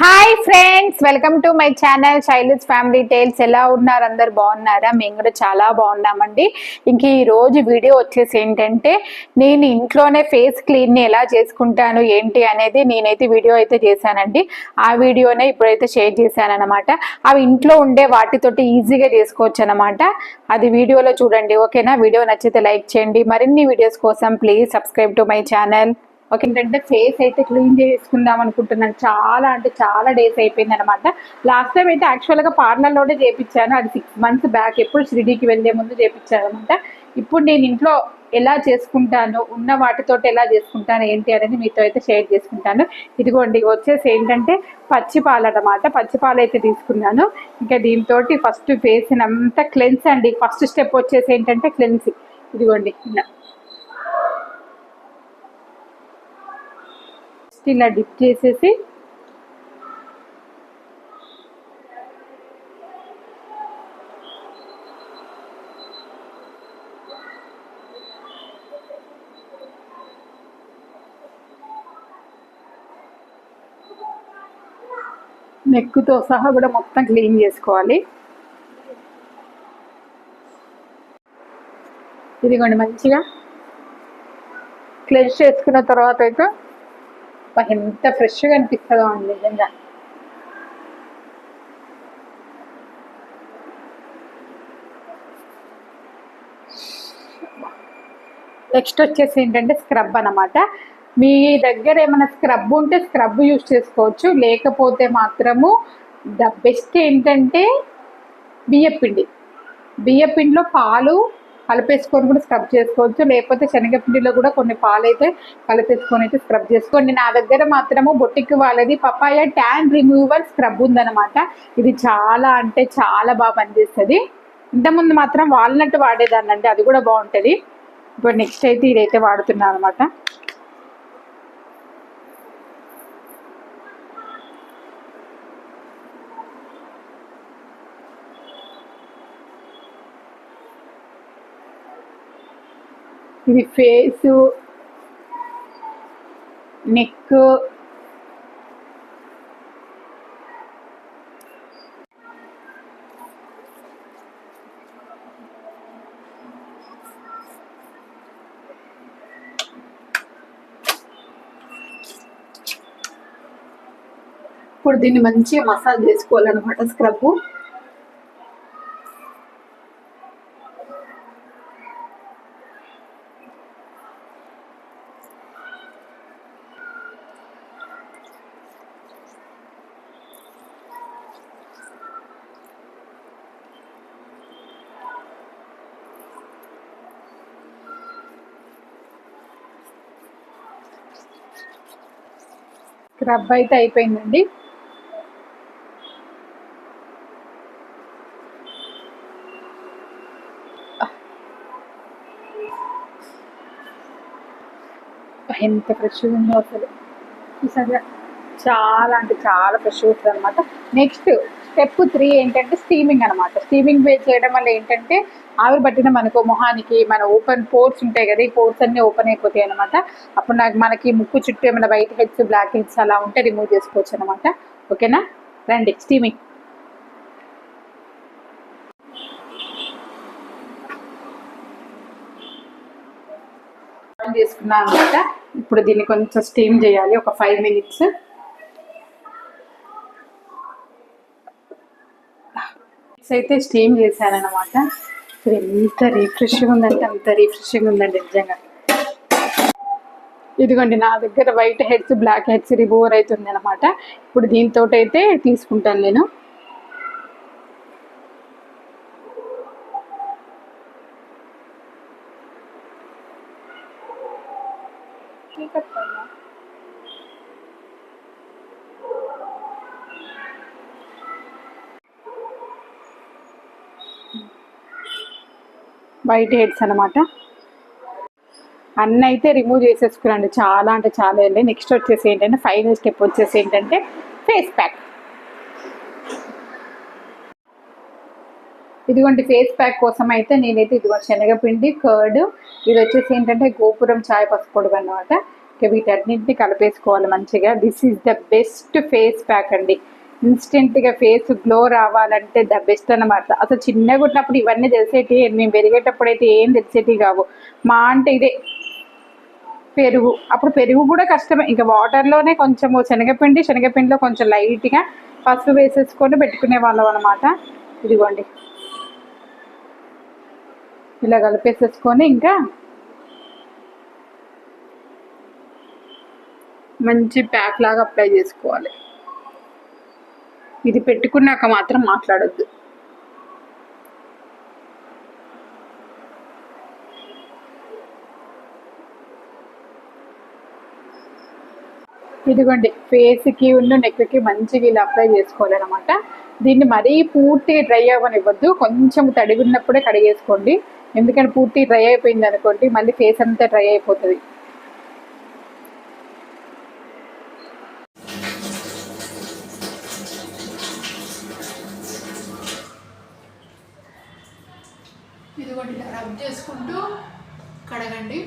Hi friends welcome to my channel childs family tiles ఎలా ఉన్నారు? అందరు బాగున్నారా? మేము కూడా చాలా బాగున్నామండి. ఇంక ఈ రోజు వీడియో వచ్చేసి ఏంటంటే నేను ఇంట్లోనే ఫేస్ క్లీన్ని ఎలా చేసుకుంటాను ఏంటి అనేది నేనైతే వీడియో అయితే చేశానండి. ఆ వీడియోనే ఇప్పుడైతే షేర్ చేశాను అనమాట అవి ఇంట్లో ఉండే వాటితోటి ఈజీగా చేసుకోవచ్చు అనమాట అది వీడియోలో చూడండి ఓకేనా? వీడియో నచ్చితే లైక్ చేయండి. మరిన్ని వీడియోస్ కోసం please subscribe to my channel okay ఏంటంటే ఫేస్ అయితే క్లీన్ చేసుకుందాం అనుకుంటున్నాను. చాలా అంటే చాలా డేస్ అయిపోయింది అనమాట లాస్ట్ టైం అయితే యాక్చువల్గా పార్లర్లోనే చేపించాను. అది సిక్స్ మంత్స్ బ్యాక్ ఎప్పుడు షిరిడీకి వెళ్ళే ముందు చేయించాను అనమాట ఇప్పుడు నేను ఇంట్లో ఎలా చేసుకుంటాను ఉన్న వాటితోటి ఎలా చేసుకుంటాను ఏంటి అనేది మీతో అయితే షేర్ చేసుకుంటాను. ఇదిగోండి వచ్చేసి ఏంటంటే పచ్చి పాలు అనమాట పచ్చి పాలు అయితే తీసుకున్నాను. ఇంకా దీంతో ఫస్ట్ ఫేస్ అంతా క్లెన్స్ అండి. ఫస్ట్ స్టెప్ వచ్చేసి ఏంటంటే క్లెన్సింగ్ ఇదిగోండి ఇలా ఇలా డిప్ చేసేసి నెక్కుతో సహా కూడా మొత్తం క్లీన్ చేసుకోవాలి. ఇదిగోండి మంచిగా క్లెన్స్ చేసుకున్న తర్వాత అయితే అబ్బా, ఎంత ఫ్రెష్గా అనిపిస్తుందో అండి నిజంగా. నెక్స్ట్ వచ్చేసి ఏంటంటే స్క్రబ్ అన్నమాట. మీ దగ్గర ఏమైనా స్క్రబ్ ఉంటే స్క్రబ్ యూస్ చేసుకోవచ్చు. లేకపోతే మాత్రము ద బెస్ట్ ఏంటంటే బియ్యపిండి. బియ్యపిండిలో పాలు కలిపేసుకొని కూడా స్క్రబ్ చేసుకోవచ్చు. లేకపోతే శనగపిండిలో కూడా కొన్ని పాలు అయితే కలిపేసుకొని అయితే స్క్రబ్ చేసుకోండి. నా దగ్గర మాత్రము బొట్టికి వాళ్ళది పపాయ ట్యాన్ రిమూవల్ స్క్రబ్ ఉందనమాట ఇది చాలా అంటే చాలా బాగా పనిచేస్తుంది. ఇంతకుముందు మాత్రం వాల్నట్ వాడేదాన్ని అండి అది కూడా బాగుంటుంది. ఇప్పుడు నెక్స్ట్ అయితే ఇదైతే వాడుతున్నాను అనమాట ఇది ఫేసు నెక్ ఇప్పుడు దీన్ని మంచిగా మసాజ్ చేసుకోవాలన్నమాట స్క్రబ్. స్క్రబ్ అయితే అయిపోయిందండి. ఎంత ఫ్రెష్గా ఉందో అసలు. చూసారా? చాలా అంటే చాలా ఫ్రెష్గా అవుతుంది అనమాట నెక్స్ట్ స్టెప్ త్రీ ఏంటంటే స్టీమింగ్ అనమాట స్టీమింగ్ బే చేయడం వల్ల ఏంటంటే ఆవిరి పట్టిన మనకు మొహానికి మన ఓపెన్ పోర్స్ ఉంటాయి కదా ఈ పోర్స్ అన్నీ ఓపెన్ అయిపోతాయి అనమాట అప్పుడు నాకు మనకి ముక్కు చుట్టూ ఏమైనా వైట్ హెడ్స్ బ్లాక్ హెడ్స్ అలా ఉంటే రిమూవ్ చేసుకోవచ్చు అనమాట ఓకేనా? రండి స్టీమింగ్. చేసుకున్నా చేసుకున్నాను అనమాట ఇప్పుడు దీన్ని కొంచెం స్టీమ్ చేయాలి ఒక ఫైవ్ మినిట్స్ అయితే స్టీమ్ చేశాను అనమాట ఇప్పుడు ఎంత రీఫ్రెష్గా ఉందంటే అంత రీఫ్రెష్గా ఉందండి నిజంగా. ఇదిగోండి నా దగ్గర white heads black heads remover అవుతుంది అనమాట ఇప్పుడు దీంతో అయితే తీసుకుంటాను నేను. వైట్ హెడ్స్ అనమాట అన్నీ అయితే రిమూవ్ చేసేసుకురండి. చాలా అంటే చాలా వెళ్ళి నెక్స్ట్ వచ్చేసి ఏంటంటే ఫైనల్ స్టెప్ వచ్చేసి ఏంటంటే ఫేస్ ప్యాక్ ఇదిగోండి ఫేస్ ప్యాక్ కోసం అయితే నేనైతే ఇదిగోండి శనగపిండి కర్డ్ ఇది వచ్చేసి ఏంటంటే గోపురం చాయ్ పసుపొడుగు అనమాట ఇక వీటన్నింటినీ కలిపేసుకోవాలి మంచిగా. This is the best face pack అండి. ఇన్స్టెంట్గా ఫేస్ గ్లో రావాలంటే ద బెస్ట్ అన్నమాట. అసలు చిన్నగా ఉన్నప్పుడు ఇవన్నీ తెలిసేటి మేము పెరిగేటప్పుడు అయితే ఏం తెలిసేటి కావు. మా అంటే ఇదే. పెరుగు. అప్పుడు పెరుగు కూడా కష్టమే. ఇంకా వాటర్లోనే కొంచెము శనగపిండి శనగపిండిలో కొంచెం లైట్గా పసుపు వేసేసుకొని పెట్టుకునే వాళ్ళం అనమాట ఇదిగోండి. ఇలా కలిపేసేసుకొని ఇంకా మంచి ప్యాక్ లాగా అప్లై చేసుకోవాలి. ఇది పెట్టుకున్నాక మాత్రం మాట్లాడొద్దు. ఇదిగోండి ఫేస్కి ఉన్న నెక్కి మంచిగా ఇలా అప్లై చేసుకోవాలన్నమాట. దీన్ని మరీ పూర్తిగా డ్రై అవ్వనివ్వద్దు. కొంచెం తడిగున్నప్పుడే కడిగేసుకోండి. ఎందుకంటే పూర్తి డ్రై అయిపోయింది అనుకోండి మళ్ళీ ఫేస్ అంతా డ్రై అయిపోతుంది. ఇదిగోండి ఇలా రబ్ చేసుకుంటూ కడగండి.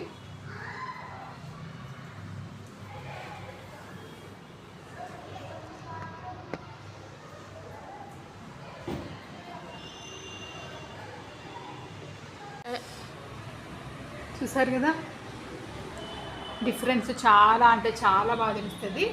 చూసారు కదా? డిఫరెన్స్ చాలా అంటే చాలా బాగా తెలుస్తుంది.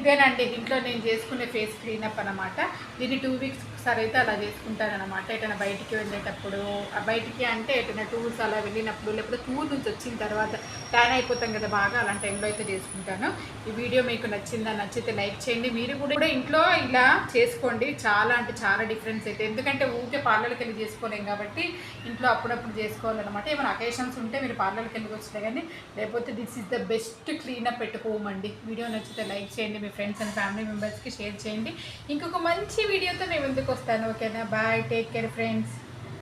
ఇదేనండి ఇంట్లో నేను చేసుకునే ఫేస్ క్లీనప్ అనమాట దీన్ని టూ వీక్స్ ఒకసారి అయితే అలా చేసుకుంటారనమాట ఎటైనా బయటికి వెళ్ళేటప్పుడు బయటికి అంటే ఎటైనా టూర్స్ అలా వెళ్ళినప్పుడు లేకపోతే టూర్ నుంచి వచ్చిన తర్వాత ట్యాన్ అయిపోతాం కదా బాగా అలాంటి టైంలో అయితే చేసుకుంటాను. ఈ వీడియో మీకు నచ్చిందా నచ్చితే లైక్ చేయండి. మీరు కూడా ఇంట్లో ఇలా చేసుకోండి. చాలా అంటే చాలా డిఫరెన్స్ అయితే. ఎందుకంటే ఊరికే పార్లర్కి వెళ్ళి చేసుకోలేం కాబట్టి ఇంట్లో అప్పుడప్పుడు చేసుకోవాలన్నమాట. ఏమైనా అకేషన్స్ ఉంటే మీరు పార్లర్కి వెళ్ళి వచ్చినా కానీ లేకపోతే this is the best cleanup పెట్టుకోమండి. Video నచ్చితే లైక్ చేయండి. మీ ఫ్రెండ్స్ అండ్ ఫ్యామిలీ మెంబర్స్కి షేర్ చేయండి. ఇంకొక మంచి వీడియోతో నేను ఎందుకు వస్తాను ఓకేనా? Bye take care friends